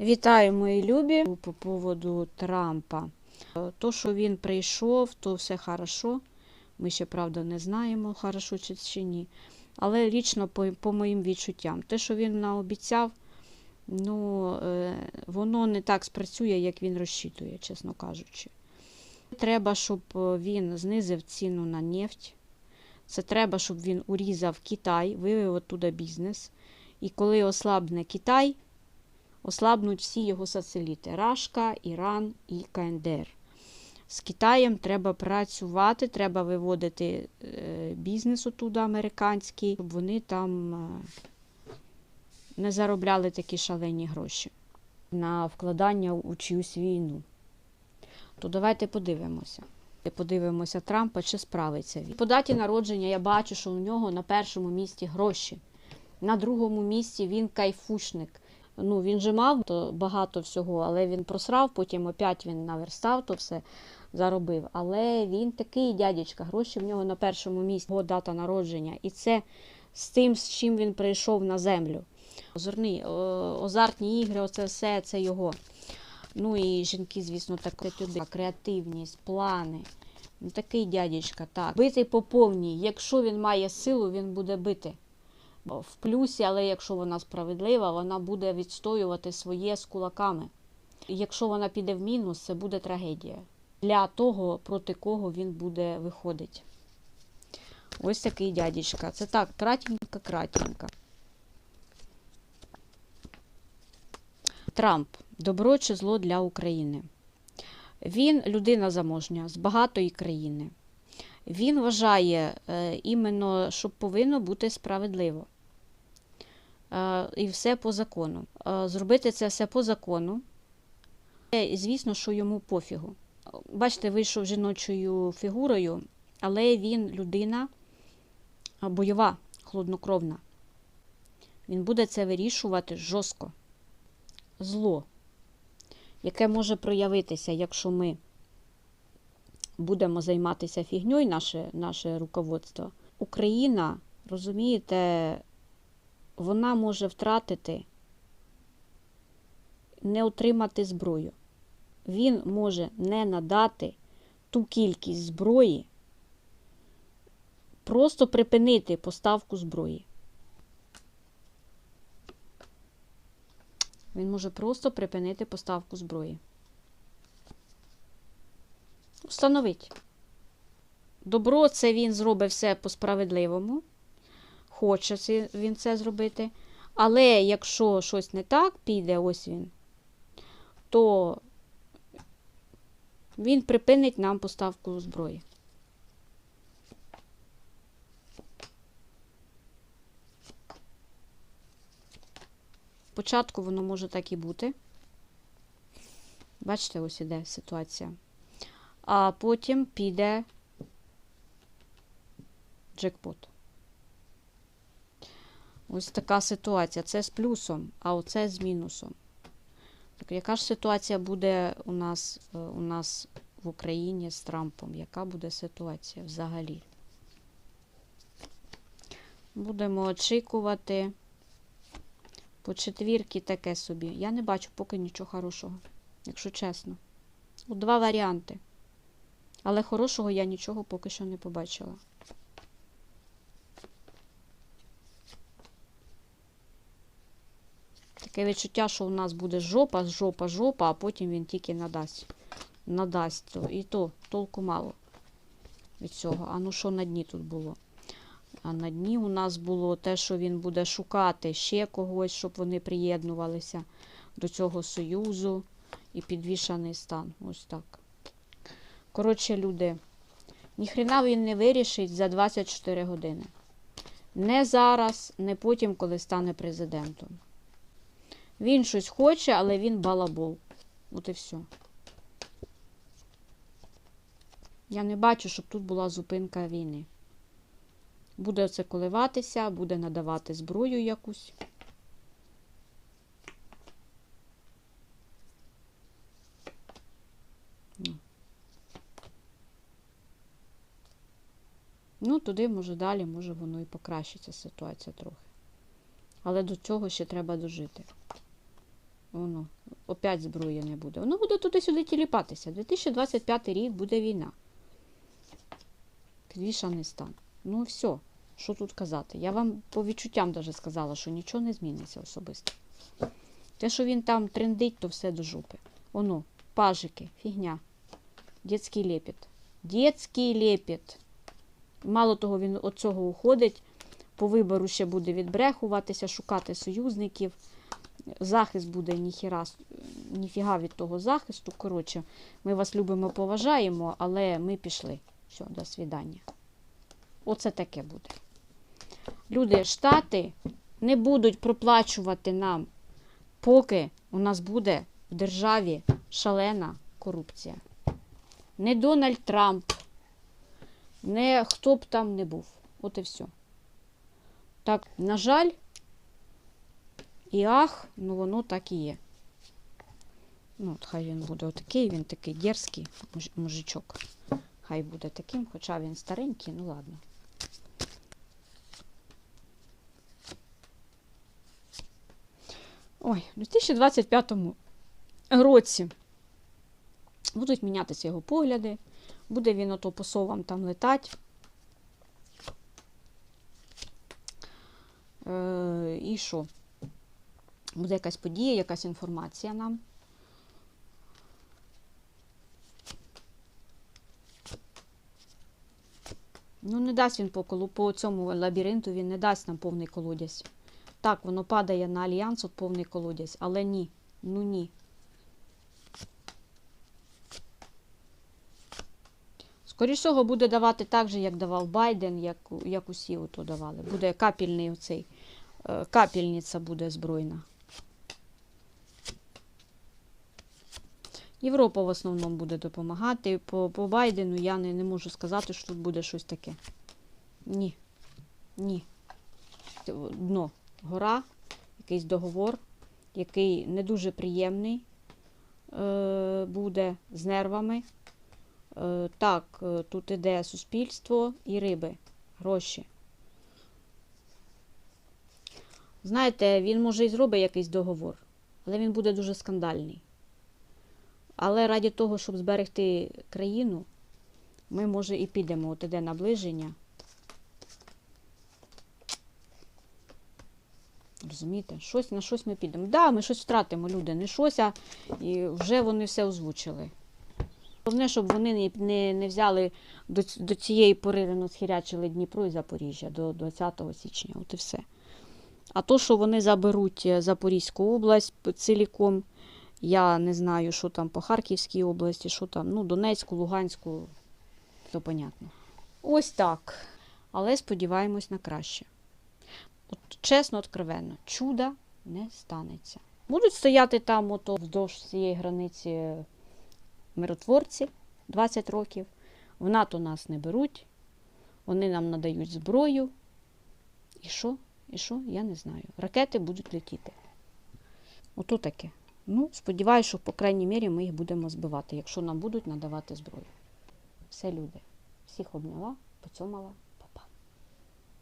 Вітаю, мої любі. По поводу Трампа. Е, То, що він прийшов, то все хорошо. Ми ще, правда, не знаємо, хорошо чи, чи ні. Але лічно по, по моїм відчуттям, те, що він наобіцяв, ну, е, воно не так спрацює, як він розчитує, чесно кажучи. Треба, щоб е, він знизив ціну на нефть. Це треба, щоб він урізав Китай, вивів оттуда бізнес. І коли ослабне Китай, ослабнуть всі його сателіти Рашка, Іран і КНДР. З Китаєм треба працювати, треба виводити е, бізнес оттуда американський, щоб вони там е, не заробляли такі шалені гроші на вкладання у чиюсь війну. То давайте подивимося. Подивимося Трампа, чи справиться він. По даті народження я бачу, що у нього на першому місці гроші. На другому місці він кайфушник. Ну, він же мав то багато всього, але він просрав, потім опять він наверстав, то все заробив. Але він такий дядечка, гроші в нього на першому місці, його дата народження. І це з тим, з чим він прийшов на землю. Озорний, о- азартні ігри, оце все це його. Ну і жінки, звісно, так туди. Креативність, плани. Ну, такий дядечка, так. Бити по повній. Якщо він має силу, він буде бити в плюсі, але якщо вона справедлива, вона буде відстоювати своє з кулаками. Якщо вона піде в мінус, це буде трагедія для того, проти кого він буде виходити. Ось такий дядечка. Це так, кратенько, кратенько. Трамп. Добро чи зло для України. Він людина заможня з багатої країни. Він вважає е, іменно, що повинно бути справедливо. Е, і все по закону. Е, зробити це все по закону. Е, Звісно, що йому пофігу. Бачите, вийшов жіночою фігурою, але він людина бойова, хладнокровна. Він буде це вирішувати жорстко. Зло, яке може проявитися, якщо ми будемо займатися фігньою, наше, наше руководство. Україна, розумієте, вона може втратити, не отримати зброю. Він може не надати ту кількість зброї, просто припинити поставку зброї. Він може просто припинити поставку зброї. Встановить. Добро це він зробить все по-справедливому. Хоче він це зробити. Але якщо щось не так піде, ось він, то він припинить нам поставку зброї. Спочатку воно може так і бути. Бачите, ось іде ситуація. А потім піде джекпот. Ось така ситуація. Це з плюсом, а оце з мінусом. Так, яка ж ситуація буде у нас, е, у нас в Україні з Трампом? Яка буде ситуація взагалі? Будемо очікувати. По четвірки таке собі. Я не бачу поки нічого хорошого, якщо чесно. Два варіанти. Але хорошого я нічого поки що не побачила. Таке відчуття, що у нас буде жопа, жопа, жопа, а потім він тільки надасть. Надасть. то. І то толку мало від цього. А ну що на дні тут було? А на дні у нас було те, що він буде шукати ще когось, щоб вони приєднувалися до цього союзу і підвішаний стан. Ось так. Коротше, люди, ніхрена він не вирішить за 24 години. Не зараз, не потім, коли стане президентом. Він щось хоче, але він балабол. От і все. Я не бачу, щоб тут була зупинка війни. Буде оце коливатися, буде надавати зброю якусь. Ну. Ну, туди, може, далі, може, воно і покращиться ситуація трохи. Але до цього ще треба дожити. Воно, опять зброї не буде. Воно буде туди-сюди тіліпатися. 2025 рік буде війна. Підвішаний стан. Ну все, що тут казати? Я вам по відчуттям даже сказала, що нічого не зміниться особисто. Те, що він там трендить, то все до жопи. Оно, пажики, фігня. Дєцький лепіт. Дєцький лепіт. Мало того, він від цього уходить. По вибору ще буде відбрехуватися, шукати союзників. Захист буде ніхіра, ніфіга від того захисту. Коротше, ми вас любимо, поважаємо, але ми пішли. Все, до свідання. Оце таке буде. Люди, штати не будуть проплачувати нам, поки у нас буде в державі шалена корупція. Не Дональд Трамп, не хто б там не був. От і все. Так, на жаль, і ах, ну воно так і є. Ну, от хай він буде отакий, він такий дерзкий мужичок. Хай буде таким, хоча він старенький, ну ладно. Ой, у 2025 році будуть мінятися його погляди, буде він ото по совам там летать. Е, і що? Буде якась подія, якась інформація нам. Ну, не дасть він по, колу- по цьому лабіринту, він не дасть нам повний колодязь. Так, воно падає на альянс, от повний колодязь, але ні. Ну ні. Скоріше всього, буде давати так же, як давав Байден, як, як усі ото давали. Буде капельний оцей, е, капельниця буде збройна. Європа в основному буде допомагати. По, по Байдену я не, не можу сказати, що тут буде щось таке. Ні. Ні. Дно. Гора, якийсь договор, який не дуже приємний е, буде з нервами. Е, так, е, тут іде суспільство і риби, гроші. Знаєте, він може і зробить якийсь договор, але він буде дуже скандальний. Але раді того, щоб зберегти країну, ми, може, і підемо от іде наближення. Розумієте? Щось на щось ми підемо. Так, да, ми щось втратимо, люди, не щось, а і вже вони все озвучили. Головне, щоб вони не, не, не взяли до, до цієї пори розхірячили Дніпро і Запоріжжя до 20 січня. От і все. А то, що вони заберуть е, Запорізьку область ціліком, я не знаю, що там по Харківській області, що там, ну, Донецьку, Луганську, то понятно. Ось так. Але сподіваємось на краще. От чесно, откровенно, чуда не станеться. Будуть стояти там, ото вздовж цієї границі миротворці 20 років. В НАТО нас не беруть, вони нам надають зброю. І що? І що? Я не знаю. Ракети будуть летіти. Ото таке. Ну, сподіваюся, що, по крайній мірі, ми їх будемо збивати, якщо нам будуть надавати зброю. Все, люди. Всіх обняла, поцьомала.